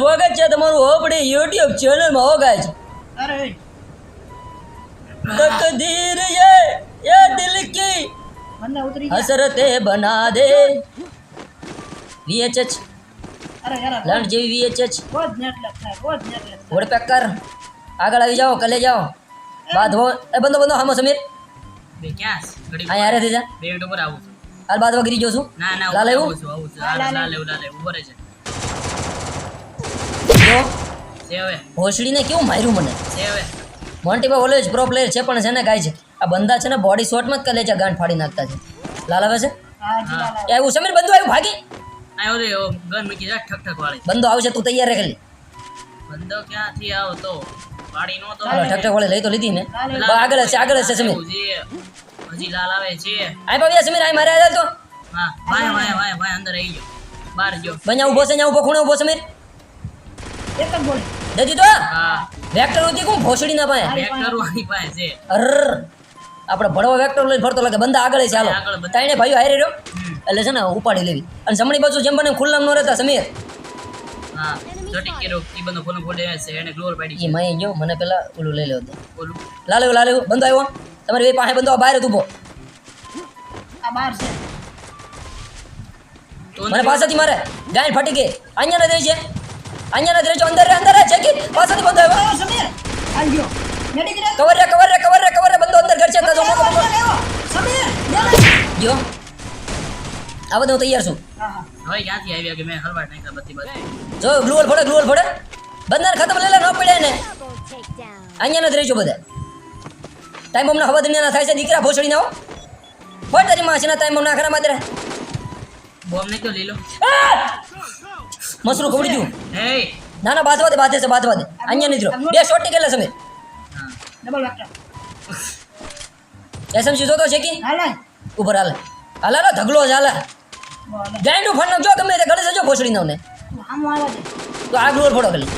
સ્વાગત છે તમારું આપણી યુટ્યુબ ચેનલમાં હો ગાઈસ. અરે તકદીર યે યે દિલ કી. હસરતે બના દે. વીએચએચ. લંડ જેવી વીએચએચ. રોજ નેટ લખતા રોજ નેટ લખતા વડ પેક કર આગળ આવી જાઓ કલે જાઓ. બાદ હો એ બંદો બંદો હામો સમીર. બે ક્યાસ આ યાર થઈ બે ઉપર આવું હાલ બાદ વગરી જો છું. ના ના લાલ આવું લાલ આવું લાલ આવું ઊભો રહેજે. ભોસડીને કેવું માર્યું મને? મોન્ટી ભાઈ મોન્ટીભાઈ પ્રો પ્લેયર છે પણ છે ને ગાય છે. આ બંદા છે ને બોડી શોટમાં જ કરે છે ગાંઠ ફાડી નાખતા છે. લાલ આવે છે? હા જી લાલ એ આવ્યું સમીર બંધો આવ્યું ભાગી? આવ્યો રે ગન મૂકી જા ઠક ઠક વાળી. બંધો આવશે તું તૈયાર રહે બંધો ક્યાંથી આવતો? વાડી નો તો ઠક ઠક વાળી લઈ તો લીધી ને. આગળ જ છે આગળ છે સમીર. એવું. હજી લાલ આવે છે. આય પાવ્યા સમીર આય મારે તો. હા ભાઈ ભાઈ ભાઈ ભાઈ અંદર આવી ગયો. બહાર ગયો. બન્યા ઊભો છે ન્યા ઊભો ખૂણે ઊભો સમીર? એક જ ગોળી દે હા. વેક્ટર હતી કોણ ભોસડી ના પાસે વેક્ટર વાળી પાસે છે. અર આપણે ભણવા વેક્ટર લઈને ફરતો લાગે બંદા આગળ છે હાલો. આગળ બંદા. તાઈને ભાઈઓ હારે રહ્યો? એટલે છે ને ઉપાડી લેવી. અને જમણી બાજુ જેમ બને ખુલ્લામ ન રહેતા સમીર. હા. જટી કેરો ઈ બંધો ફોન ફોડે છે એને ગ્લોર પાડી એ માઈ ગયો મને પેલા ઓલું લઈ લેવો દે. બોલું લાલ આવ્યો. તમારી બે પાસે બંધો બહાર ઊભો આ બાર છે. મને પાસેથી મારે. ગાય ફાટી ગઈ. અહીંયા નથી છે. અહીંયા નથી રહેજો અંદર રે અંદર રે ચેકી પાસેથી બંધો આવ્યો આયો સમીર આવી ગયો મેડી કરે કવર રે કવર રે કવર રે કવર રે બંધો અંદર ઘર છે તાજો મોકો મોકો સમીર લે જો આ બધું હું તૈયાર છું હા હા હવે ક્યાંથી આવ્યા કે મેં હલવાડ નાખ્યા બધી બાજુ જો ગ્લુઅલ ફોડે ગ્લુઅલ ફોડે બંધાર ખતમ લઈ લે ન પડે ને અહીંયા નથી રહીશું બધા ટાઈમ બોમ્બના હવા દુનિયાના થાય છે દીકરા ભોસડી ના ફોડ તારી માસીના ટાઈમ બોમ્બ નાખરા માત્ર બોમ્બ ને કયો લીલો મસરું ખવડી દઉં ના ના બાદ બાદ છે બાદ બાદ અહીંયા નીકળો. બે શોટ નીકળે સમય ડબલ એસએમસી જોતો છે કે? ઉપર હાલે. હાલે હાલે ધગલો છે હાલે. ગાંડું ફંડ જો ગમે તે ગળે જો ભોસડી નાવને તું આમ આવવા દે તો આ ગ્લુઅલ ફોડો ખાલી.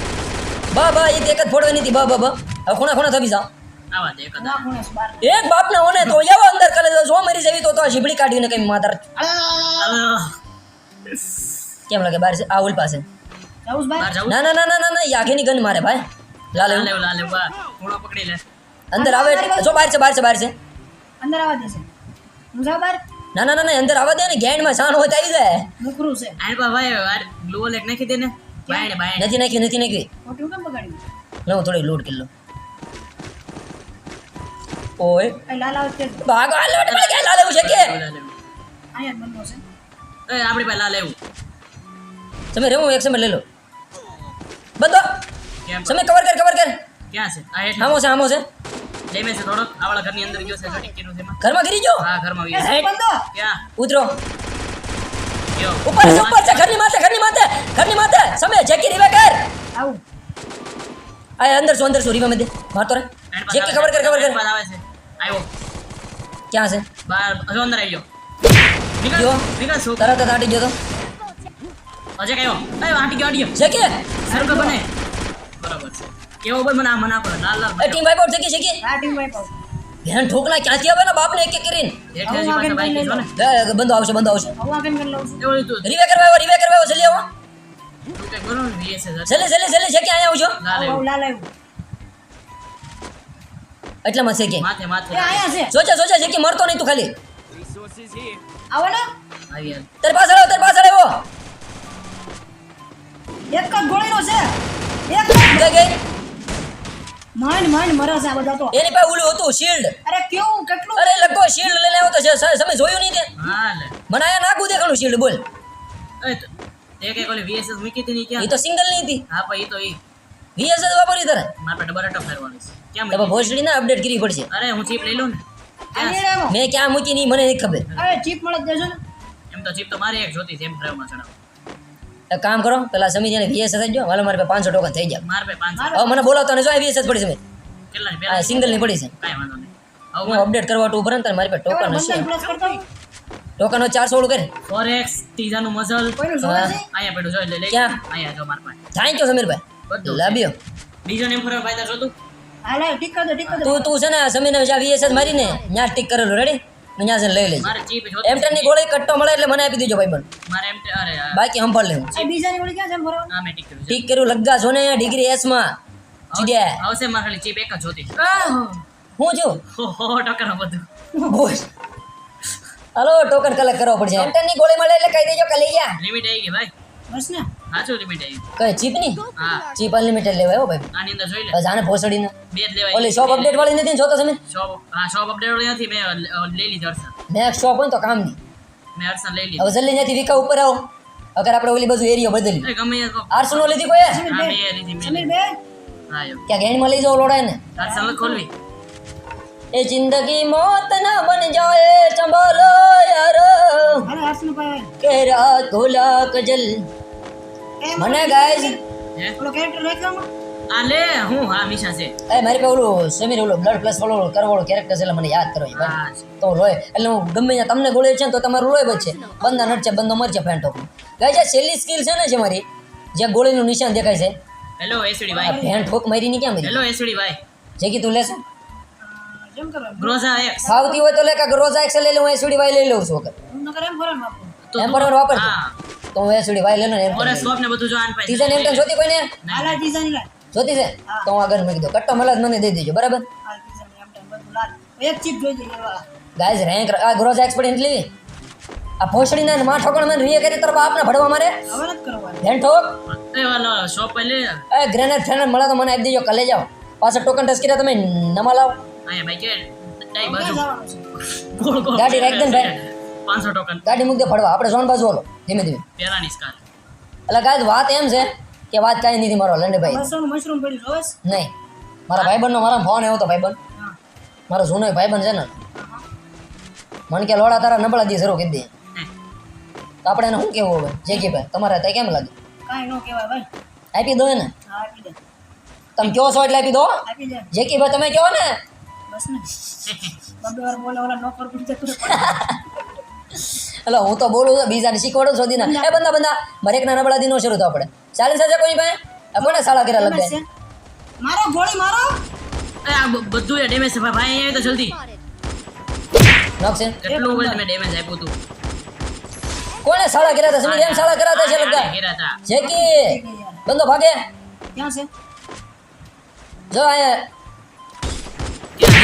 બા બા એક એક જ ફોડવાની હતી બા બા બા. હવે ખૂણા ખૂણા થવી જાઓ. એક બાપ ના ખૂણે છે બાર. એક બાપના ઓને તો એવો અંદર કરે જો મરી જવી તો શીબડી કાઢીને કઈ માતાર કેમ લાગે? બહાર છે પાસે. જાવું ના ના ના ના ના ના એ આખીની ગન મારે ભાઈ. લાલે લાલે એવું. ખૂણો પકડી લે. અંદર આવે જો બહાર છે બહાર છે બહાર છે. અંદર આવવા દે છે હું જાઉં બહાર? ના ના ના ના અંદર આવવા દે ને ગેન્ડમાં સાન હોય તો આવી જાય. મુકરું છે. આને પા ભાઈ આ ગ્લુઅલ એક નાખી દે ને. બાયણે બાયણે નથી નાખી નથી નાખી. મોટું કેમ બગાડ્યું લો થોડી લોડ કિલ્લો ઓય. લાલ આવે તે ભાગો આ લૂટ પડે ગયા લાલ એવું છે કે? લેવ અહીંયા છે. એ આપણી પાસે લાલ લેવું તમે રેવું એક સમય લઈ લો. બંધો સમય કવર કર કવર કર. ક્યાં છે? આ હેઠ આમો છે આમો છે. ડેમેજ છે થોડો આવળા ઘરની અંદર ગયો છે ઘટી કેનું છે ઘરમાં ગીરી ગયો? હા ઘરમાં ગયો. વી બંધો ક્યાં? ઉતરો. ગયો. ઉપર છે ઉપર છે ઘરની માથે ઘરની માથે ઘરની માથે. સમય જેકી રીવે કર આવું. આ અંદર શું અંદર શું રીવે દે. મારતો રે. જેકી કવર કર કવર કર. આવે છે. આવ્યો ક્યાં છે? બહાર અંદર આવી ગયો? નીકળ નીકળ તરત જ ગયો તો. હજે કયો એ આંટી ગયો આંટી ગયો છે કે સર્કલ બને? બરાબર. છે કેવો ભાઈ મને આ મને આપો લાલ લાલ એ ટીમ વાઇપ આઉટ થઈ ગઈ છે કે આ ટીમ વાઈપ આઉટ ધ્યાન ઠોકના ક્યાંથી આવે ને બાપને એક એક કરીને? હેઠે હજી પાછા બાઈક જો ને. એ, બંધો આવશે બંધો આવશે. હવે આ કેમ કરી લઉં છું. એવું તું રીવે કરવા આવ્યો રીવે કરવા આવ્યો જલ્દી આવો. તું કઈ બોલો ને VSS હશે. જલ્દી જલ્દી જલ્દી છે કે અહીંયા આવજો. લાલ આવું એવું. લાલ આવ્યું. એટલામાં છે કે માથે માથે. એ અહીંયા છે. સોચે સોચે છે કે મરતો નહીં તું ખાલી. આવો ને. આવી યાર તારી પાછળ આવ્યો તારી પાછળ આવ્યો એક જ ગોળીનો છે. એક જ ગઈ ગઈ. માંડ માંડ મરે છે આ બધા તો. એની પાસે ઓલું હતું શિલ્ડ અરે કેવું કેટલું? અરે લગો શિલ્ડ લઈને આવ્યો તો છે તમે જોયું નહીં તે? હા લે. મને આયા નાખું દેખાણું શિલ્ડ બોલ. એ તો તે કે ઓલી વીએસએસ મૂકી હતી ની એ તો સિંગલ નહીં હતી. હા પણ ઈ તો એ. વીએસ જ વાપરી તારે? મારા પર ડબલ અટક ફેરવાનું છે. કેમ તો મૂકી? ભોસડી ના અપડેટ કરવી પડશે. અરે હું ચીપ લઈ લઉં ને. ક્યાં. મેં ક્યાં મૂકી નહીં મને નહીં ખબર. અરે ચીપ મળે દેજો ને. એમ તો ચીપ તો મારી એક જોતી છે એમ ફ્રેમમાં ચડાવ. એક કામ કરો પેલા સમી ને વીએસ જ જો હાલો મારે પાસે પાંચસો ટોકન થઈ ગયા. મારે પાંચસો હવે મને બોલાવતો ને જો વીએસ જ પડી છે સિંગલની પડી છે. કાંઈ વાંધો નહીં. હું અપડેટ કરવા તો ઉપર ને મારી પાસે ટોકન હશે. ટોકન ચારસો ઓળું કરે. ફોર એક્સ ત્રીજાનું મઝલ અહીંયા પડ્યું જોઈ લે ક્યાં? અહીંયા જો મારા પાસે. થેન્ક યુ સમીરભાઈ લાવ્યો બીજો નેમ ફરવા ફાયદા જોતું હા ટીક કર દો ટીક કર દો. તું તું છે ને સમીરને જા વીએસ જ મારીને ત્યાં ટીક કરેલું રેડી અહીંયા છે લઈ લેજો. મારે ચીપ એમ ની ગોળી કટ્ટો મળે એટલે મને આપી દેજો ભાઈબંધ મારે એમ અરે બાકી સંભાળ લેવું. આ બીજાની ગોળી ક્યાં છે એમ ભરવાનું? આ મેં ટીક કર્યું ઠીક કર્યું લગ્ગા છો ને ડિગ્રી એસમાં. ચીડ્યા આવશે મારે ખાલી ચીપ એક જ જોતી હું જો હો હો ટકર બધું. બોસ હાલો ટોકન કલેક્ટ કરવો પડશે. એમટનની ગોળી મળે એટલે કહી દેજો કે લઈ જા. લિમિટ આવી ગઈ ભાઈ. બસ ને સાચું લિમિટ આવી કઈ ચીપની હા. ચીપ અનલિમિટેડ લેવાય હો ભાઈ. આની અંદર જોઈ લે. બસ આને ભોસડીને. બે જ લેવાય. ઓલી શોપ અપડેટ વાળી નથી ને જોતો તમે? શોપ હા શોપ અપડેટ વાળી નથી મેં અ, લઈ લીધી હર્ષન નેક્સ્ટ શોપ હોય ને તો કામ નહીં. મેં હર્ષન લઈ હવે લીધી જલ્દી ત્યાંથી વિકા ઉપર આવો. અગર આપણે ઓલી બાજુ એરિયો બદલી એ ગમે એ તો- આરસુ નો લીધી કોઈ હા મેં લીધી મેં સમીર લીધી. બે હા યો ક્યાં ગેણમાં લઈ જાઓ લોડાય ને. હર્ષન લખ ખોલવી. એ જિંદગી મોત ના બન જાए સંભાલો યાર. અરે હાથનું પાય કે રાત ભૂલા કજલ. એ મને ગાઈઝ ઓલો કેરેક્ટર રાખ્યો આલે હું હા મિશા છે. એ મારી પાસે ઓલું સમીર ઓલું બ્લડ પ્લસ વાળો કરવાળો કેરેક્ટર છે એટલે મને યાદ કરો હા તો રોય. એટલે હું ગમે ત્યાં તમને ગોળી છે ને તો તમારું લોહી બચશે બંદા નડશે બંદો મરશે ફેન્ટો ગાય છે છેલ્લી સ્કિલ છે ને જે મારી જે ગોળીનું નિશાન દેખાય છે. હેલો એસડી ભાઈ. ભેણ ઠોક મારી? ની કેમ હેલો એસડી ભાઈ. જે કી તું લેશે ગ્રોઝા એક્સ ફાવતી હોય તો લે કે ગ્રોઝા એક્સ લઈ લઉં એસડી વાય લઈ લઉં છું વખત. એમ કરવાનું બાપુ એમ વાપરજો. હા. તો હું એસડી વાય લેનો ને એમ ઓરે સ્કોપ ને બધું જો આન પાસે તીજા એમ જોતી કોઈને હાલા ટીઝન લાય જોતી છે? તો હું આગળ મૂકી દો કટ્ટો મલાજ મને દઈ દેજો બરાબર? હાલ ડિઝાઇન એમ ટેમ બધું લાલ. એક ચીપ જોઈ જઈએ ગાઈઝ રેન્ક આ ગ્રોઝ એક્સપર્ટ આ ભોસડીના ને માં ઠોકણ મને રીએ કરી તરફ આપને ભડવા મારે? હવે નથી કરવાનું. ભેણ ઠોક. એ વાલો શોપ પર લે એ ગ્રેનેડ ફેનર મળે તો મને આપી દેજો કલે જાઓ. પાછા ટોકન ટેસ્ટ કર્યા તમે નમા લાવો. આયા ભાઈ કે ડાઈ બાજુ. ગોળ ગોળ ગાડી રાખ દે ને ભાઈ. 500 ટોકન ગાડી મૂકી દે ફડવા આપણે ઝોન બાજુ હાલો. ધીમે ધીમે. પેલાની સ્કાર એટલે કાંઈ વાત એમ છે કે વાત કાંઈ નથી મારો લંડભાઈ. ભાઈ મશરૂમ પડી રોસ નહીં. મારા ભાઈબંધનો મારા ફોન આવ્યો તો ભાઈબંધ. બન મારો જૂનો ભાઈબંધ છે ને મને કે લોડા તારા નબળા દી શરૂ કરી દે. તો આપણે એને શું કેવું હવે? જેકીભાઈ ભાઈ તમારે ત્યાં કેમ લાગે? કાંઈ ન કહેવાય ભાઈ. આપી દો ને આપી દે. તમે કહો છો એટલે આપી દો? આપી દે. જે ભાઈ તમે કહો ને? બસ ને. બોલે ઓલા નોકર પડી જતું. એટલે હું તો બોલું છું બીજાને શીખવાડું છું દીના. એ બંદા બંદા મારે એકના નબળા દી નો શરૂ તો આપણે ચાલે હજાર કોઈ પાસે? આપણે સાડા કર્યા ડેમેજ મારો ગોળી મારો. આ બધું એ ડેમેજ છે. ભાઈ આવી તો જલ્દી. નોકશે કેટલું બોલ મે ડેમેજ આપ્યું તું? કોણે સાડા કર્યા હતા? સમીર એમ સાડા કેરા હતા છે લગા છે કે બંદો ભાગે. ક્યાં છે? જો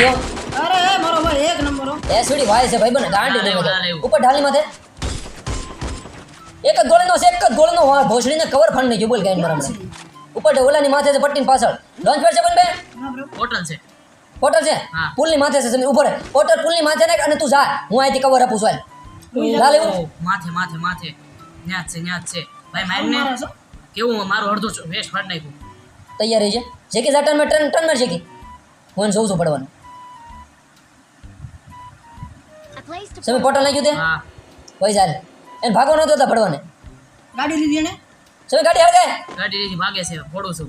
જો. અરે એ મારો ભાઈ એક નંબર હો. એસડી ભાઈ છે ભાઈ બને ગાંડી ના, દેવો ના, લેવું. ઉપર ઢાલી માથે. એક જ ગોળીનો છે એક જ ગોળીનો વાળ ભોસડીને કવર ફાડી નાખ્યું બોલ ગાઈન મારા ઉપર છે ઓલાની માથે છે પટ્ટીની પાછળ. લોન્ચ પેડ છે કોણ બે હોટલ છે. હોટલ છે? હા. પુલની માથે છે ઉપર. હોટલ પુલની માથે નાખ અને તું જા. હું અહીંથી કવર આપું છું હાલ. લા લેવું ઓ, માથે માથે માથે. ન્યાજ જ છે ન્યાજ છે. ભાઈ મારને મારો કેવું મારું અડધું વેસ્ટ ફાડ નાખ્યું. તૈયારી છે જેકી જા ટર્નમાં ટર્ન ટર્નમાં જેકી. હું જોઉં છું પડવાનું સમીર પોટલ નાખ્યું તે? હા. ભાઈ ચાલ એને ભાગો નતો હતા પડવાને ગાડી લીધી એને? સમી ગાડી હળગે ગાડી લીધી ભાગે છે ફોડું છું.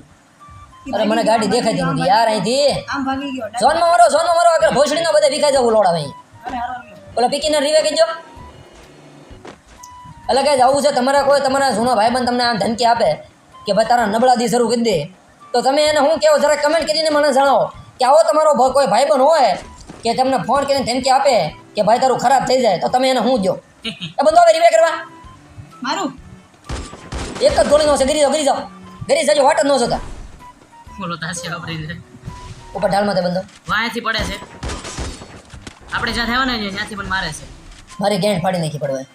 અરે મને ગાડી દેખાતી નથી યાર અહીંથી. આમ ભાગી ગયો ઝોનમાં મરો ઝોનમાં મરો આગળ ભોસડીનો બધા વિખાઈ જવું લોડા ભાઈ ગયો પીકીને રીવે કહેજો એટલે કે આવું છે તમારા કોઈ તમારા જૂનો ભાઈબંધ તમને આમ ધમકી આપે કે ભાઈ તારા નબળા દી શરૂ કરી દે. તો તમે એને હું કેવો જરા કમેન્ટ કરીને મને જણાવો કે આવો તમારો કોઈ કોઈ ભાઈબંધ હોય કે તમને ફોન કરીને ધમકી આપે કે ભાઈ તારું ખરાબ થઈ જાય તો તમે એને શું દો એ બંધો હવે રીવે કરવા. મારું? એક જ ગોળીનો છે ગરી જાઓ ગરી જાઓ. ગરી જજો વાટ ન જોતા. બોલો તાસી વાપરીને ઉપર ઢાલમાં તે બંધો. વાયાથી પડે છે. આપણે જ્યાં થવાના છે ત્યાંથી પણ મારે છે. મારી ગેંડ ફાડી નાખી પડવા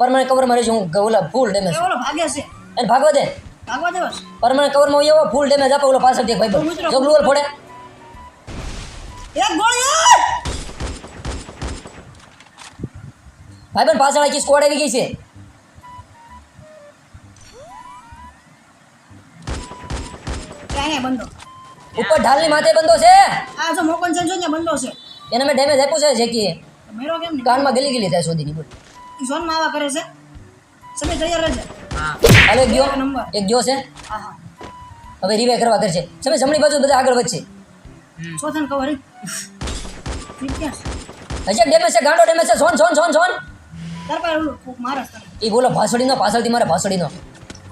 પરમાનન્ટ કવર મારી હું ઓલા ફૂલ ડેમેજ ઓલો ભાગે છે. એને ભાગવા દે. ભાગવા દે પરમાનન્ટ કવરમાં એવો ફૂલ ડેમેજ આપે ઓલો પાછળ દેખ ભાઈ જોગલું ફોડે. એક ગોળી ભાઈ પણ પાછળ આખી સ્કોડ આવી ગઈ છે. કે અહીંયા બંધો ઉપર ઢાલની માથે બંધો છે. આ જો મોકન છે ને બંધો છે. એને મેં ડેમેજ આપ્યું છે જેકી. મેરો કેમ નહીં? કાનમાં ગલી ગલી થાય સુધીની બોલ. ઈ ઝોનમાં આવા કરે છે? સમય તૈયાર રહેજે. હા. અલે ગયો. નંબર. એક ગયો છે. હા હા. હવે રિવે કરવા કરશે. સમય જમણી બાજુ બધા આગળ વધશે. ચોથાને કવર હજી ડેમેજ છે ગાંડો ડેમેજ છે સોન સોન સોન સોન. એ બોલો ભાસડીનો પાછળથી મારે ભાસડીનો.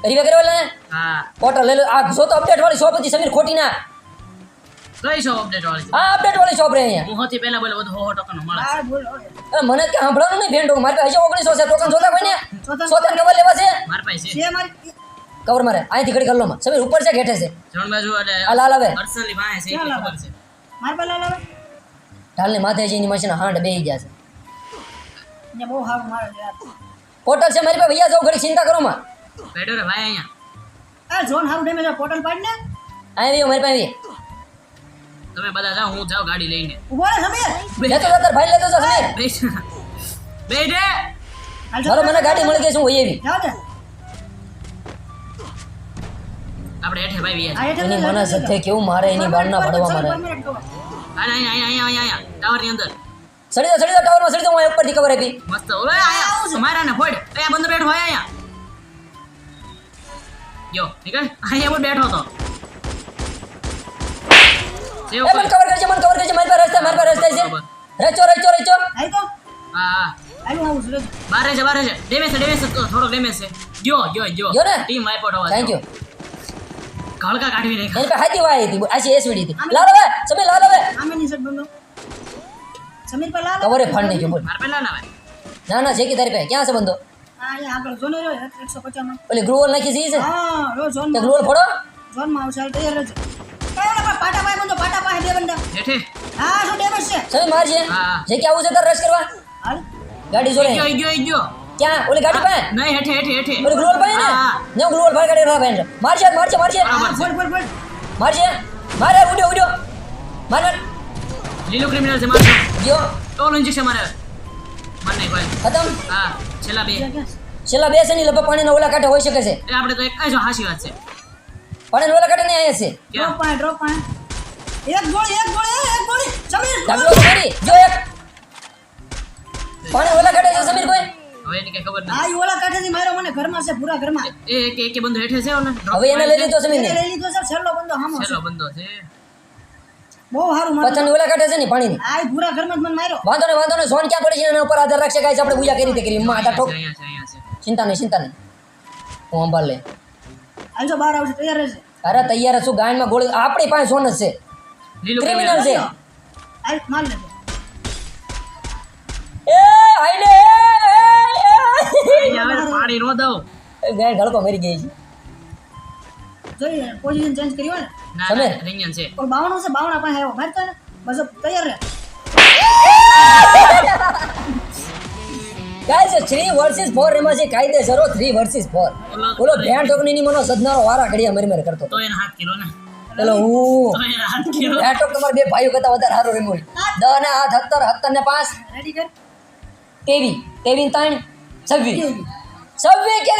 રિવે કર્યો એટલે હા. પોટર લઈ લો. આ જો તો અપડેટ વાળી શોપ હતી સમીર ખોટી ના. કઈ શોપ અપડેટ વાળી? હા આ અપડેટ વાળી શોપ રે અહીંયા. હું હતી પહેલા બોલે બધું હો હો ટોકન મળે. હા બોલો એ મને કે સાંભળવાનું નહીં ભેંડો. મારે પાસે હજી ઓગણીસો છે ટોકન જોતા કોઈ ને? સોતન કવર લેવા છે? માર પાસે છે. મારી કવર મારે. અહીંથી ઘડી કર લો સમીર ઉપર છે ઘેઠે છે. ત્રણ બાજુ એટલે આ લાલ આવે. પર્સનલી પાસે છે ખબર છે. માર ઢાલની માથે જઈને મશીન હાંડ બેહી ગયા છે. પોટલ બહુ સારું મારે છે છે મારી પાસે ભૈયા જાઓ ઘડી ચિંતા કરો માં. બેઠો રે ભાઈ અહીંયા. આ ઝોન હારું ડેમેજ પોટલ પાડ ને અહીં આવ્યો મારી પાસે. તમે બધા જાઓ હું જાઉં ગાડી લઈને. ઊભો રે સમીર. લેતો જતર ભાઈ લેતો જા સમીર. બેઠ. બેઠે. હાલ મને ગાડી મળી ગઈ છે હું એવી. જાઓ આપણે હેઠે ભાઈ આ એની લે, મને હેઠળ કેવું મારે એની બારના પડવા મારે. અહીંયા અહીંયા અહીંયા અહીંયા ટાવરની અંદર. સડી દો સડી ટાવરમાં સડી જા હું ઉપરથી કવર આપી. મસ્ત. ઓય આયા મારા ને ફોડ. અહીંયા બંદર બેઠો હોય અહીંયા યો ઠીક હે અહીંયા હું બેઠો તો એ મને કવર કરજે મન કવર કરજે. મારી પર રસ્તા મારી પર રસ્તા છે. રચો રચો રચો. આઈ તો હા હા. હાલું આવું છું બારે છે બારે છે. ડેમેજ છે ડેમેજ છે. થોડો ડેમેજ છે. જો જો જો? ટીમ આઈ હોવા થેન્ક યુ ઘાળકા કાઢવી નહીં એની પાસે હાથી વાય હતી આશી એસવીડી હતી. લાલ હવે સમીર લાલ હવે. આમેની સાઈડ બંદો સમીર પર લાલ. કવરે ફાડ નાખ્યો બોલ. માર પેલા ના ભાઈ. ના ના છે કે તારી પાસે ક્યાં છે બંદો હા અહીં આગળ ઝોન રહ્યો 150 માં ઓલી ગ્રુવલ નાખી છે છે? હા રો ઝોન તે ગ્રુવલ ફોડો. ઝોનમાં આવશે હાલ તૈયાર રહેજો. કયો ને પાટા પાસે બંધો પાટા પાસે બે બંધા. હેઠે હા શું ડેમેજ છે? સમીર મારજે છે જે કે આવું છે તાર રશ કરવા? હાલ. ગાડી જોડે. ગયો ગયો ગયો ક્યાં ઓલી ગાડી પાસે નહીં હેઠે હેઠે હેઠે ઓલી ગ્રુવલ પાસે ને હા, ને હું ગ્રુવલ પાસે ગાડી રહા પાસે મારજે મારજે મારજે બરાબર. હા ફોડ ફોડ ફોડ મારજે મારે ઉડ્યો ઉડ્યો માર માર લીલું ક્રિમિનલ છે મારજો ગયો ટોલ ઇન્જેક્શન મારે માર નહીં ભાઈ ખતમ હા છેલ્લા બે ક્યાં ક્યાં છે? છેલ્લા બે શનિ લગભગ પાણીના ઓલા કાંઠે હોઈ શકે છે એ આપણે તો એક જ હાસી વાત છે પાણીના ઓલા કાંઠે નહીં અહીંયા છે ડ્રોપ પાસે ડ્રોપ પાસે એક ગોળી એક ગોળી એક ગોળી સમીર ઢગલો તો કરી જો એક પાણી ઓલા કાંઠે છે સમીર કોઈ હવે એની કઈ ખબર આ ઓલા કાંઠેથી માર્યો મને ઘરમાં છે પૂરા ઘરમાં. એ એક એક બંદો હેઠે છે ને હવે એને લઈ લીધો સમીર એને લઈ લીધો છે છેલ્લો બંદો હામો છેલ્લો બંદો છે. બહુ સારું માર્યું. પથ્થરની ઓલા કાંઠે છે ને પાણીની? આ પૂરા ઘરમાં જ મને માર્યો. વાંધો નહીં વાંધો નહીં ઝોન ક્યાં પડી છે એના ઉપર આધાર રાખશે ગાઈસ આપણે પૂજા કઈ રીતે કરી માં આધાર ઠોક. ચિંતા નહીં ચિંતા નહીં. હું સંભાળ લે. હાલ બહાર આવશે તૈયાર રહેશે અરે તૈયાર છું ગાયનમાં ગોળી. આપણી પાસે સોન જ છે. ક્રિમિનલ છે. એ આઈને પાણી નો બોલો ભેણ ઠોકની મનો સદનારો વારા ઘડિયા મરી મરી કરતો હું તો બે ભાઈઓ કરતા વધારે સારું રેમોલ દસ ને 8 70 70 ને 5 રેડી કર. 23 છવ્વી. છવ્વી. કે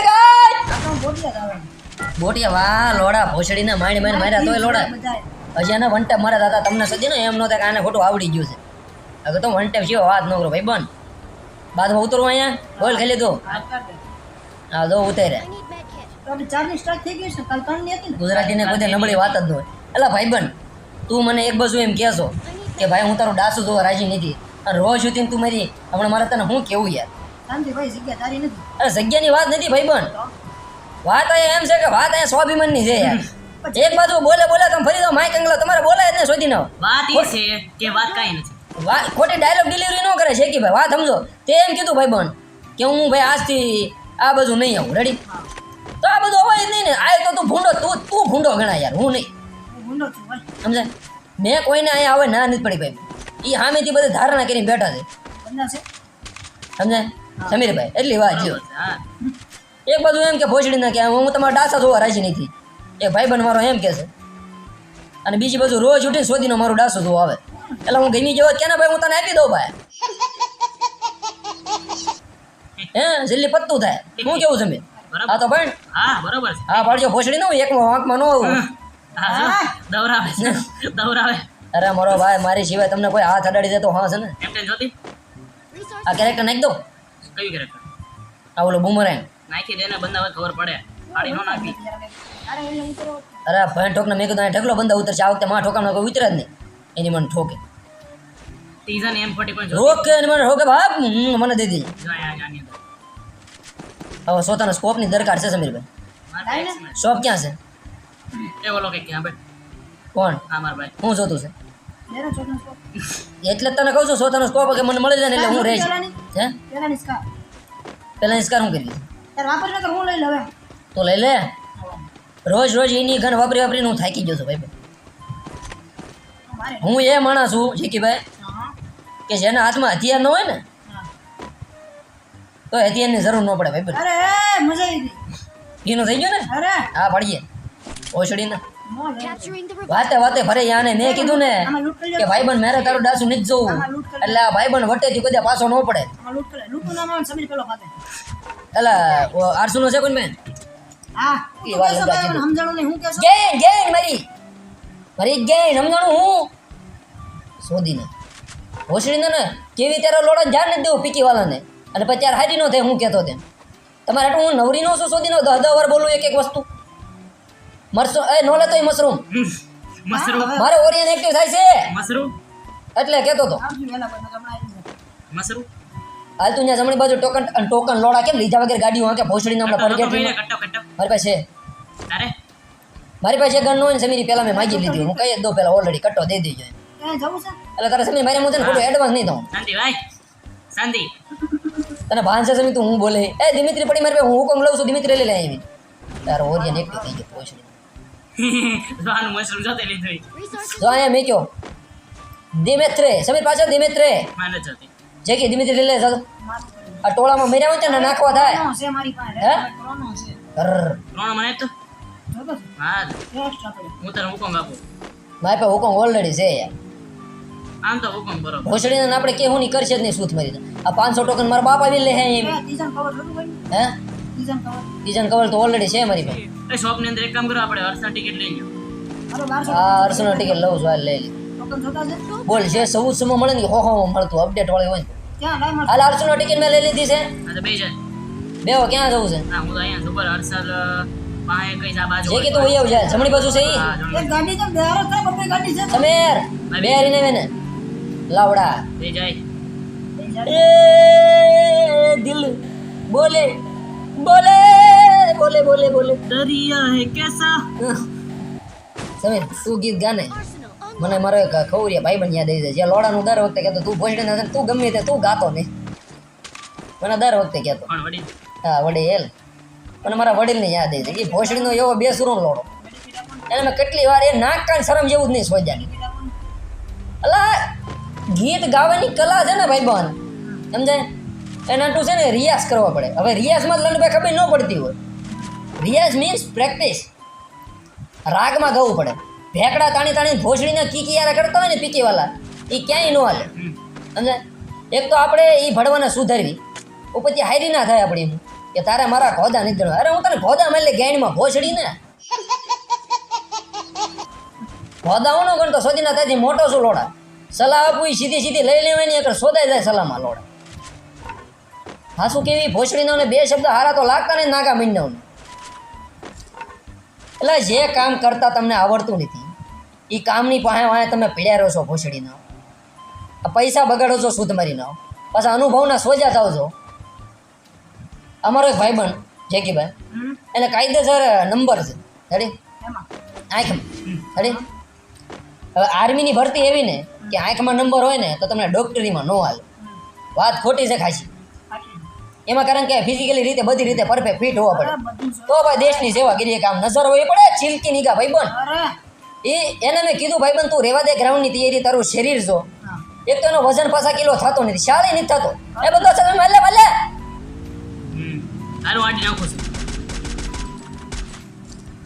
બોટિયા વાહ લોડા ભોસડીને માણી મારી માર્યા તોય લોડા. હજી આને વન ટેપ મારા દાદા તમને સદી ને એમ નો થાય કે આને ખોટું આવડી ગયું છે. હવે તો વન ટેપ છે વાત ન કરો ભાઈ બન બાદ બાદમાં ઉતરવું અહીંયા? બોલ ખાલી તો હા જો ઉતરે ગુજરાતીને કોઈ નબળી વાત જ ન હોય. એટલે ભાઈ બન તું મને એક બાજુ એમ કહેશો કે ભાઈ હું તારું ડાસું જોવા રાજી નથી. અને રોજ સુધી તું મારી હમણાં મારે તને હું કેવું યાર? શાંતિભાઈ જગ્યા તારી નથી. અરે જગ્યાની વાત નથી ભાઈ બન વાત અહીંયા એમ છે કે વાત અહીંયા સ્વાભિમાનની છે યાર. એક બાજુ બોલે બોલે તમે ફરી દો માઇક અંગલા તમારે બોલાય જ ને શોધી નાખો વાત એ છે કે વાત કાંઈ નથી. વાત ખોટી ડાયલોગ ડિલિવરી ન કરે છે કે ભાઈ વાત સમજો. તે એમ કીધું ભાઈ બન કે હું ભાઈ આજથી આ બધું નહીં આવું રેડી તો આ બધું હોય જ નહીં ને. આ તો તું ભૂંડો તું તું ભૂંડો ગણા યાર હું નહીં. હું ગુંડો છું ભાઈ સમજે? મેં કોઈને અહીંયા આવે ના નથી પડી ભાઈ. એ સામેથી બધી ધારણા કરીને બેઠા છે. સમજાય છે? સમજે? સમીરભાઈ એટલી વાત જો એક બાજુ એમ કે ભોજડી ના કે હું તમારા ડાસા જોવા રાજી નથી. એ ભાઈ બન મારો એમ કે છે. અને બીજી બાજુ રોજ ઉઠીને શોધીને મારું ડાસો જોવા આવે. એટલે હું ગમી જવા કે ભાઈ હું તને આપી દઉં ભાઈ? હે જલ્દી પત્તું થાય. હું કેવું તમે હા તો પણ હા બરોબર હા પાડજો ભોસડી ન હોય એક વાંકમાં ન આવું. દવરાવે દવરાવે. અરે મારો ભાઈ મારી સિવાય તમને કોઈ હાથ અડાડી દે તો હા છે ને આ કેરેક્ટર નાખી દો. કયું કેરેક્ટર આ ઓલો બુમરેંગ. નાખી દે ને બંદા ખબર પડે. આડી નો નાખી. અરે ભાઈ ઠોકને મેં કીધું ઢગલો બંદા ઉતરશે આ વખતે માં ઠોકામાં કોઈ ઉતરે જ નહીં. એની મને ઠોકે. ટીઝન એમ ફોર્ટી પણ રોકે અને મને ઠોકે ભાગ મને દે અંદર હવે સોતાના સ્કોપની દરકાર છે સમીરભાઈ. શોપ ક્યાં છે? એ બોલો કે ક્યાં ભાઈ? કોણ? હા મારા ભાઈ. હું જોતું છે. સ્કોપ એટલે તને કહું છું સોતાનો સ્કોપ કે મને મળી જાય એટલે હું રહીશ? હે? પેલા નિસ્કાર પેલા નિસ્કાર હું કરી તાર વાપરી નકર હું લઈ લવે તો લઈ લે. રોજ રોજ એની ગન વાપરી વાપરીને હું થાકી ગયો છું ભાઈ. હું એ માણસ છું જીકીભાઈ કે જેના હાથમાં હથિયાર ન હોય ને. તો હથિયારની જરૂર ન પડે ભાઈ અરે મજા આવી ગઈ. એનો થઈ ગયો ને? અરે. હા પડીએ. ઓછડીને. વાતે વાતે ફરે યાને મેં કીધું ને કે ભાઈ બન મેરે તારું ડાસુ નથી જોવું. એટલે આ ભાઈ બન ભાઈબંધ વટેથી કદા પાછો ન પડે. ને એટલે આરસુ નો છે કોઈ મેં ગેન ગેન મારી. મારી ગેન સમજાણું હું? શોધીને. હોસડીને ને કેવી ત્યારે લોડા જાણ નથી દેવું પીકી વાળાને અને પછી ત્યારે હારી ન થાય હું કહેતો તેમ. તમારે હું નવરી નો છું શોધીને દહ દહ વાર બોલું એક એક વસ્તુ? મરસો એ નો લેતો મશરૂમ. મશરૂમ. મારે ઓરિયન એક્ટિવ થાય છે. મશરૂમ. એટલે કહેતો તો. મશરૂમ. હાલ તું ત્યાં જમણી બાજુ ટોકન ટોકન લોડા કેમ લીધા વગર ગાડીઓ હાંકે ભોસડીને કટ્ટો પરગેટ ભાઈ કટ્ટો કટ્ટો મારી પાસે છે તારે? મારી પાસે ગન ન હોય ને સમીરી પહેલા મેં માગી લીધી. હું કહી દો દઉં પહેલા ઓલરેડી કટ્ટો દઈ દેજો. એ જવું છે? એટલે તારે સમીર મારે હું તને ખોટું એડવાન્સ નહીં દઉં શાંતિ ભાઈ. શાંતિ. તને ભાન છે સમી તું હું બોલે? એ દિમિત્રી પડી મારી પાસે હું હુકમ લઉં છું દિમિત્રી લઈ લે આવી. તારો ઓરિયન એક્ટિવ થઈ ગયો ભોસડી જો આનું મશરૂમ જોતે લીધું. જો અહીંયા મેક્યો દિમેત્રે સમીર પાછળ દિમેત્રે માને જોતી જે કે દિમિત્રી લે ચાલો આ ટોળામાં મેરા હોય ને નાખવા થાય છે મારી પાસે હે? ત્રણો છે ત્રણ મને તો હા હું તને હુકમ આપું મારી પાસે હુકમ ઓલરેડી છે યાર આમ તો હુકમ ભોસડીને આપણે કેવું નહીં કરશે જ નહીં સૂત મારી આ પાંચસો ટોકન મારા બાપ આવી લે હે એમ? હે ત્રીજાનું કવર તો ઓલરેડી છે મારી પાસે. એ શોપની અંદર એક કામ કરો આપણે હર્ષના ટિકિટ લઈ લો હા બારસો આ ટિકિટ લઉં છું હાલ લઈ લે? બોલ જે સૌ સમય મળે ને હો હો મળતું અપડેટ વાળી હોય ને. લાય હાલ અરસનો ટિકિટ મેં લઈ લીધી છે. બે જાય બેવો ક્યાં જવું છે? ના હું તો અહીંયા સુપર કઈ આ બાજુ જે કે તું. વહી જાય. જમણી બાજુ છે ઈ? એક ગાડી છે, બેહારો થાય, બબ્બે ગાડી છે. સમીર બે હરીને લાવડા. બે જાય એ દિલ. બોલે. બોલે બોલે બોલે બોલે. દરિયા હે કેસા? સમીર તું ગીત ગાને. મને મારો એક ખવરિયા ભાઈ બન યાદ આવી જાય. જે લોડાનું દર વખતે કહેતો તું ભોજડી ના તું ગમે તે તું ગાતો નહીં મને દર વખતે કહેતો. હા વડીલ અને મારા વડીલને યાદ આવી જાય એ ભોસડીનો એવો બેસુરો લોડો. એને મેં કેટલી વાર એ નાક કાન શરમ જેવું જ નહીં સોજાની અલા ગીત ગાવાની કલા છે ને ભાઈબંધ. સમજાય? એના ટુ છે ને રિયાઝ કરવો પડે. હવે રિયાઝમાં લંડભાઈ ખબર ન પડતી હોય. રિયાઝ મીન્સ પ્રેક્ટિસ રાગમાં ગવું પડે. ભેકડા તાણી તાણી કીકી કીકિયારા કરતા હોય ને પીકીવાલા એ ક્યાંય ન હાલે. સમજે? એક તો આપણે એ ભડવાને સુધારવી. ઉપરથી હાયરી ના થાય આપણી કે તારે મારા નથી ગણવા અરે હું તને ખોદા મળે ગેણમાં ભોસડી ને? ખોદા હું ન ગણતો સોદીના મોટો શું લોડા? સલાહ આપવી સીધી સીધી લઈ લેવાની એક સોદાઈ જાય સલાહમાં લોડા. હા શું કેવી ભોસડીનો ને બે શબ્દ હારા તો લાગતા ને નાગા મીંડાઓને એટલે જે કામ કરતા તમને આવડતું નથી એ કામની પાસે વાંહે તમે પીડ્યા રહો છો ભોસડીના. આ પૈસા બગાડો છો શુદ્ધ મારીને પાછા અનુભવના સોજા થાવ છો. અમારો એક ભાઈબંધ જેકીભાઈ એને કાયદેસર નંબર છે. રેડી. આંખમાં. રેડી હવે આર્મીની ભરતી એવી ને કે આંખમાં નંબર હોય ને તો તમને ડોક્ટરીમાં ન હાલે. વાત ખોટી છે ખાસી. એમાં કારણ કે ફિઝિકલી રીતે બધી રીતે પરફેક્ટ ફિટ હોવા પડે. તો ભાઈ દેશની સેવા કરીએ કામ નજર હોય પડે ચીલકી નિગા ભાઈ બન એ એને મેં કીધું ભાઈબંધ તું રેવા દે ગ્રાઉન્ડની તૈયારી તારું શરીર જો. એક તો એનો વજન પાછા કિલો થતો નથી શાળે નથી થતો. એ બધો છે વાટી નાખું છું.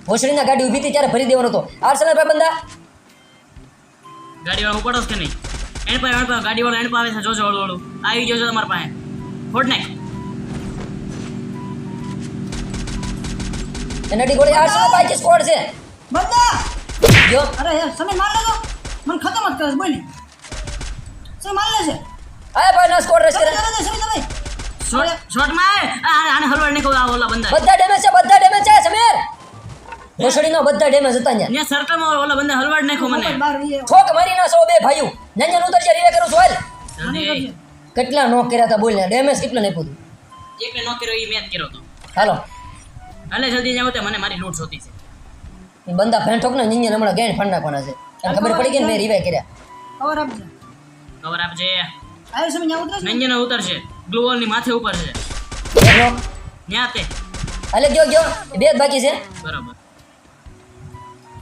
ભોસડીના ગાડી ઊભી હતી ત્યારે ભરી દેવાનો હતો. આર્સેનલ ભાઈ બંદા ગાડી વાળો ઉપાડો કે નહીં? એણ પાસે ગાડી વાળો એણ પાસે આવે છે જોજો આવી જોજો તમારા પાસે. ફોટ નાખ એના ગોળી આ શું બાઈક સ્કોડ છે. બંદા! જો. અરે યાર, સમય માર લેજો. મને ખતમ જ કરે બોલી. સમીર માર લેશે. આ ભાઈ ના સ્કોડ રેસ કરે. સમીર જવા શોટ શોર્ટમાં આ આને- હલવાડ નહીં કહું આ ઓલા બંદા. બધા ડેમેજ છે બધા ડેમેજ છે સમીર. ભોસડીનો બધા ડેમેજ હતા ને ત્યાં સર્કલમાં ઓલા બંદા હલવાડ નાખો મને. ઠોક મારી ના સો બે ભાઈઓ. નંજન ઉતર છે રીવે કરું છું હાલ. કેટલા નોક કર્યા હતા બોલ ને. ડેમેજ કેટલા નહીં પૂછું એક નો કર્યો એ મેચ કર્યો હતો. હાલો. એટલે જલ્દી જાવ તો મને મારી લૂંટ જોતી છે. એ બંદા ફેન ઠોકને નિંજન હમણાં ગેણ ફંડ નાખવાના છે ખબર પડી ગઈ ને મેં રિવાય કર્યા. ખબર આપજે. ખબર આપજે. આયો સમજ ત્યાં ઉતરે છે? નંજન ઉતરશે. ગ્લોવલની માથે ઉપર છે. ન્યાતે ન્યા હાલે ગયો ગયો. બે બાકી છે. બરાબર.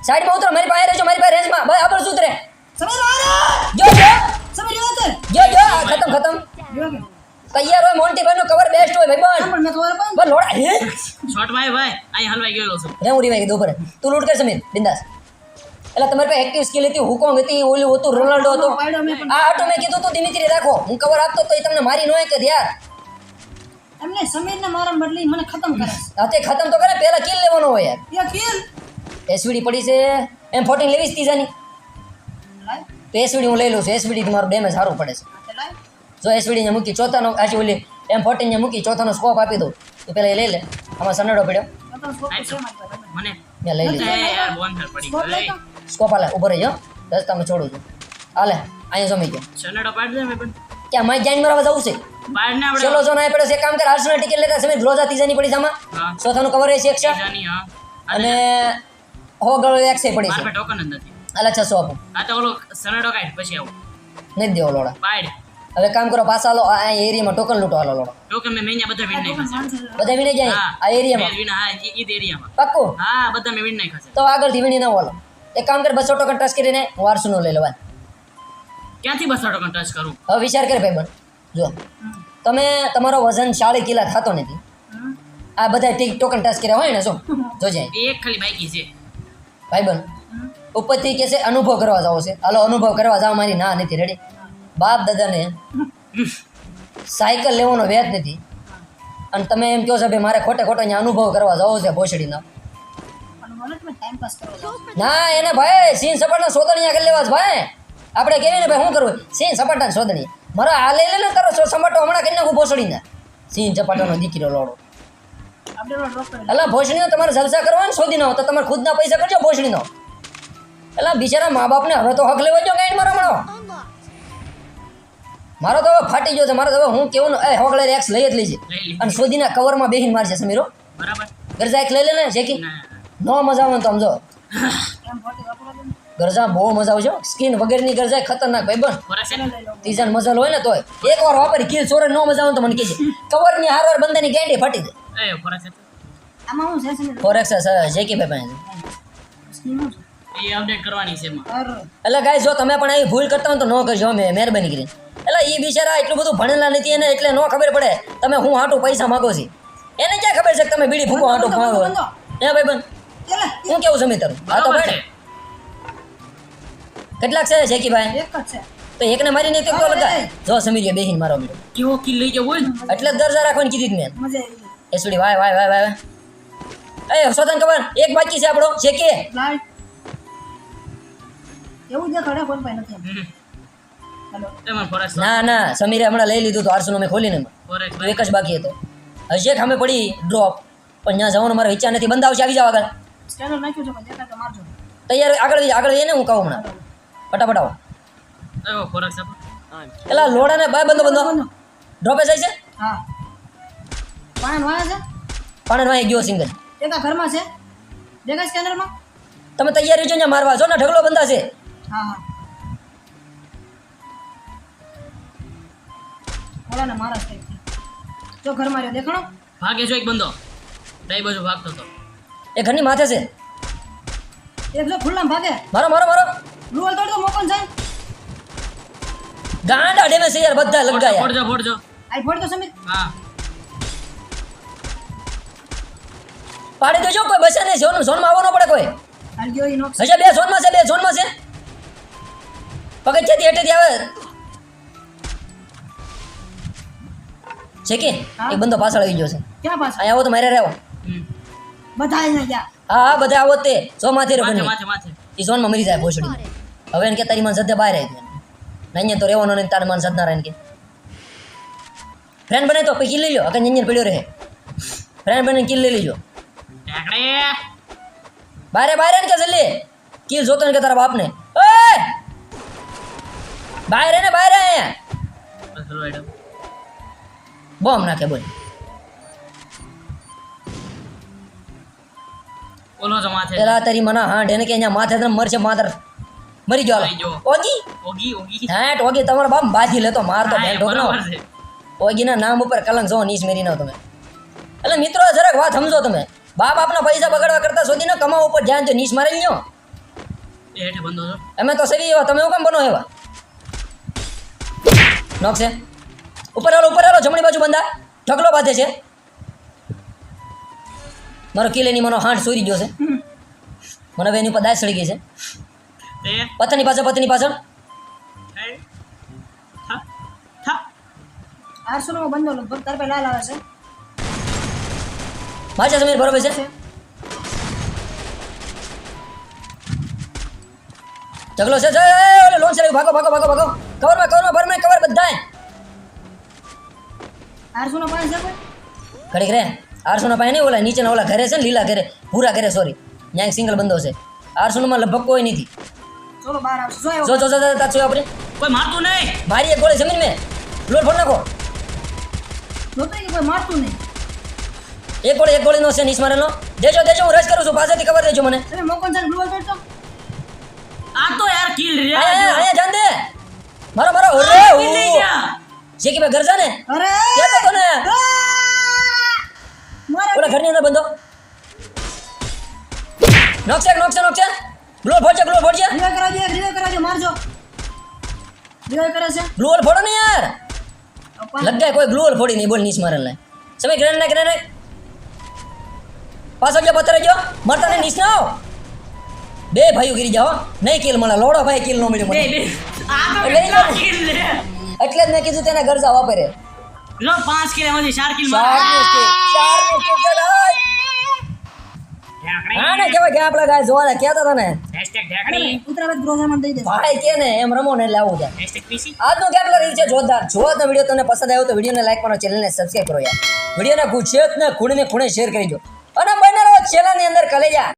સાઈડમાં ઉતરો મારી પાસે રહેજો મારી પાસે રેન્જમાં. ભાઈ આગળ સુતરે મારે જો જો સમજ જો જો ખતમ ખતમ. તૈયાર હોય મોન્ટી ભાઈ નો કવર બેસ્ટ હોય ભાઈ પણ કવર. બસ લોડા હે? શોર્ટ ભાઈ ભાઈ અહીં હલવાઈ ગયો છું. રે હું રિવાઈ દો પર તું લૂટ કર સમીર બિંદાસ. એટલે તમારી પાસે એક્ટિવ સ્કિલ હતી હુકોંગ હતી ઓલું હતું રોનાલ્ડો હતો. પણ. આ આટો મેં કીધું તું ધીમી રાખો. હું કવર આપતો તો એ તમને મારી ન કે યાર એમને સમીરને મારા બદલી મને ખતમ કરે આ ખતમ તો કરે પહેલા કિલ લેવાનો હોય યાર. યા કિલ એસવીડી પડી છે. એમ ફોર્ટીન લેવીસ તીજાની તો એસવીડી હું લઈ લઉં છું. એસવીડી તમારું ડેમેજ સારું પડે છે. જો એસવીડી ને મૂકી ચોથાનો આજી ઓલી એમ ફોર્ટીનને મૂકી ચોથાનો સ્કોપ આપી દઉં તો પેલા એ લઈ લે. આમાં સનડો પડ્યો. મને. મેં લઈ લીધો સ્કોપ હાલે ઊભો રહી રસ્તામાં છોડું છું. હાલે અહીંયા જમી ગયો સનડો પાડી દે મેં પણ. ક્યાં મારી જાઈન મારવા જવું છે. ચલો જો ના પડે છે કામ કર આર્સનલ ટિકિટ લેતા સમય રોજા તીજાની પડી જામાં ચોથાનું કવર છે એકસો અને હો ગળો એકસે પડી છે. ટોકન જ નથી. અલા છસો આપો. આ તો ઓલો સનડો કાઢ પછી આવું. નહીં દેવો લોડા. પાડ. હવે કામ કરો પાછા લો આ એરિયામાં ટોકન લૂંટો હાલો લોડો. ટોકન મે મેન્યા બધા વિન નાખ્યા બધા વિને જાય આ એરિયામાં વિન હા ઈ એરિયામાં પાક્કું? હા બધા મે વિન નાખ્યા તો આગળથી વીણી ના બોલો એક કામ કર બસો ટોકન ટચ કરીને હું આરસુનો લઈ લેવા ક્યાંથી બસો ટોકન ટચ કરું? હવે વિચાર કર ભાઈ બન જો તમે તમારો વજન ચાળીસ કિલા થતો નથી. આ બધા ટીક ટોકન ટચ કર્યા હોય ને જો જોજે એક ખાલી બાઈકી છે. ભાઈ બન ઉપરથી કે છે અનુભવ કરવા જાવ છે. હાલો અનુભવ કરવા જાવ મારી ના નથી રેડી બાપ દાદાને સાયકલ લેવાનો વ્યાજ નથી. અને તમે એમ કહો છો ભાઈ મારે ખોટે ખોટો અહીંયા અનુભવ કરવા જવો છે ભોસડીના. ના એને ભાઈ સિંહ સપાટના સોદણી કરી લેવા છે ભાઈ. આપણે કેવી ને ભાઈ શું કરવું સિંહ સપાટા સોદણી મારો આ લઈ લે ને તારો સો સપાટો હમણાં કરી નાખું ભોસડીને. સિંહ સપાટાનો દીકરો લોડો. એટલે ભોસડીનો તમારે જલસા કરવાનો શોધી નાખો તો તમારે ખુદના પૈસા કરજો ભોસડીનો. એટલે બિચારા મા બાપને હવે તો હક લેવા જો ગાઈડ મારો હમણાં. મારો તો હવે ફાટી ગયો છે. મારો તો હવે હું કેવું એ હોગલે એક્સ લઈ જ લઈજે. અને સુધીના કવરમાં બેહીને મારશે સમીરો. બરાબર. ગરજા એક લઈ લે ને જેકી. ના ન મજા આવે ને તો સમજો એમ ફોટી વાપરો છો ને, ગરજા બહુ મજા આવશે સ્કિન વગેરેની ગરજા ખતરનાક ભાઈ બસ. ફોરેસ એને લઈ લો ત્રીજા મજલ હોય ને તોય. એક વાર વાપરી કિલ ચોરે ન મજા આવે તો મને કહેજે. કવરની હારવાર બંદાની ગેંડી ફાટી જાય એ ફોરેસ આમાં હું છે સમીર? ફોર એક્સ જેકી ભાઈ પાસે. હું એ અપડેટ કરવાની છે એટલે ગાય જો તમે પણ અહીં ભૂલ કરતા હોય તો ન કરજો અમે મહેરબાની કરીને. એટલે એ બિચારા એટલું બધું ભણેલા નથી એને એટલે ન ખબર પડે તમે હું હાટું પૈસા માગો છો. એને ક્યાં ખબર છે કે તમે બીડી ફૂકો હાટું માગો હે ભાઈ બન હું કેવું સમી તારું હા તો ભાઈ કેટલાક છે જેકી ભાઈ એક જ છે. તો એકને મારી નહીં તો લગાય. જો સમી ગયો બેહીન મારો બીડો કેવો કિલ લઈ ગયો બોલ. એટલે જ દરજા રાખવાની કીધી મેં. એ સુડી એસડી વાય વાય વાય વાય. એ સોતન ખબર એક બાકી છે આપણો. જે કે લાઈટ એવું દેખાડે કોઈ પાસે નથી. ના ના સમીરે હમણાં લઈ લીધું તો આરસો મેં ખોલીને. એક જ બાકી હતો. હજી ખામે પડી ડ્રોપ પણ ત્યાં જવાનો મારો વિચાર નથી. બંધ આવશે આવી જાવ આગળ. છે તૈયાર આગળ આગળ જઈને હું કહું હમણાં. ફટાફટ આવો. એવો લોડા ને બાય બંધો બંધો. ડ્રોપે જાય છે? હા. પાણી વાયા છે? ગયો સિંગલ એક ઘરમાં છે. દેખાય સ્કેનરમાં તમે તૈયાર રહેજો ને મારવા. જો ને ઢગલો બંધા છે હા હા. ઓલાને મારા છે જો ઘરમાં રહ્યો દેખાણો? ભાગે જો એક બંદો. ડાઈ બાજુ ભાગતો હતો એ ઘરની માથે છે. એક જો ખુલ્લા ભાગે. મારો મારો મારો. રૂલ તોડ દો મોકન જાય ગાંડા ડેમે છે યાર બધા લગાયા. ફોડજો ફોડજો. આઈ ફોડ દો સમીર. હા. પાડી દેજો કોઈ બસે નહીં ઝોન ઝોનમાં આવવો આવવાનો પડે કોઈ. હશે બે ઝોનમાં છે બે ઝોનમાં છે. પગથિયાથી હેઠેથી આવે. છે કે? હા. એક બંદો પાછળ આવી ગયો છે. ક્યાં પાછા અહીંયા આવો તો મારે રહેવો. હમ. બધા અહીંયા ગયા? હા હા બધા આવો જ તે. સો માથે રહ્યો માથે બની માથે માથે. એ ઝોનમાં મરી જાય ભોસડી હવે એને કે તારી મન સદ્ય બહાર આવી નહીં અહીંયા તો રહેવાનો નહીં તારે મન સદના રહે ને કે. ફ્રેન્ડ બને તો પછી કિલ લઈ લો અગર અહીંયા પડ્યો રહે. ફ્રેન્ડ બને કિલ લઈ લેજો. ટેકડે બારે બારે ને કે જલ્દી. કિલ જોતો ને કે તારા બાપને. ઓય! બહાર ને બહાર અહીંયા બસ હલો એડમ બોમ્બ નાખે બોલ. ઓલો જો માથે. પેલા તારી મના હાંડ એને કે અહીંયા માથે તને મરશે માધર મરી ગયો ઓગી? Oggy Oggy. હાટ ઓગી તમારો બાપ બાજી લેતો મારતો બેન ઢોકનો. ઓગીના નામ ઉપર કલંક જો નીસ મેરી નાવ તમે. એટલે મિત્રો જરાક વાત સમજો તમે. બાપ આપના પૈસા બગાડવા કરતા સુધી ને કમાવા ઉપર ધ્યાન જો નીચ મારી લ્યો. હેઠે બંધો છો. અમે તો સરી એવા તમે હું કેમ બનો એવા? નોક છે ઉપર હાલો ઉપર હાલો જમણી બાજુ બંધા ઢગલો બાંધે છે મારો કિલેની મનો હાંઠ સુરી ગયો છે મને એની ઉપર દાસ સડી ગઈ છે પતની પાછળ પતની પાછળ થા નો બંધો લગભગ તાર લાલ લાવે છે માચા સમીર બરોબર છે ઢગલો છે ઓલે લોન છે ભાગો ભાગો ભાગો ભાગો કવરમાં કવરમાં ભરમાં કવર બધાય આઠસો નો પાંચ છે કોઈ. ઘડીક રે. આઠસો ના પાસે નહીં ઓલા નીચેના ઓલા ઘરે છે ને લીલા ઘરે. ભૂરા ઘરે સોરી ત્યાં સિંગલ બંધો છે. આઠસો માં લગભગ કોઈ નથી. ચલો બહાર આવશે. જો જો જો જો આપણે. કોઈ મારતું નહીં. મારી એક ગોળી જમીન મેં. લોટ ફોડ નાખો. નોતરી કે કોઈ મારતું નહીં. એક ગોળી એક ગોળીનો છે નીચ મારેલો. દેજો દેજો હું રશ કરું છું. પાસેથી ખબર દેજો મને. તમે મોકન સાહેબ ગ્લુઅલ કરતો આ તો યાર કિલ રે આયા જાન દે. મારો મારો ઓરે જે કે મે ઘર જા ને? અરે! નોકશે નોકશે નોકશે ગ્લો ફોડશે ગ્લો ફોડશે રિવાઇવ કરાવજો એક રિવાઇવ કરાવજો મારજો રિવાઇવ કરે છે ગ્લો ફોડો ને યાર અપા. લગાય કોઈ ગ્લુઅલ ફોડી નહીં બોલ નીચ મારેલા સમય ગ્રેનેડ નાખ ગ્રેનેડ પાછળ જો પથ્થર જો મરતા ને નીચ ના આવો. બે ભાઈઓ ગીરી જાઓ નહીં કિલ મળે લોડો ભાઈ કિલ નો મળ્યો બે મને બે આ તો લઈ કેટલા લો. કિલ રે એટલે જ મેં કીધું તેને ઘર જા વાપરે લો પાંચ કિલ એમાંથી ચાર કિલ ચારનું kill, ચારનું kill છે ભાઈ. હા ને કેવાય કે આપણા ગાય જોવા કહેતા હતા ને. હેશટેગ અરે ઢેકડી ભાઈ, દઈ દે ભાઈ કે ને એમ રમો ને હેશટેગ પીસી આજનો ગેમપ્લે રીલ છે જોરદાર. જો તો વીડિયો તમને પસંદ આવ્યો તો વિડીયોને લાઈક કરો ચેનલને સબસ્ક્રાઈબ કરો યાર. વિડીયોને ગુજેત ને ખૂણે ને ખૂણે શેર કરી દો અને બને રહો ચેનલની અંદર કલેજા.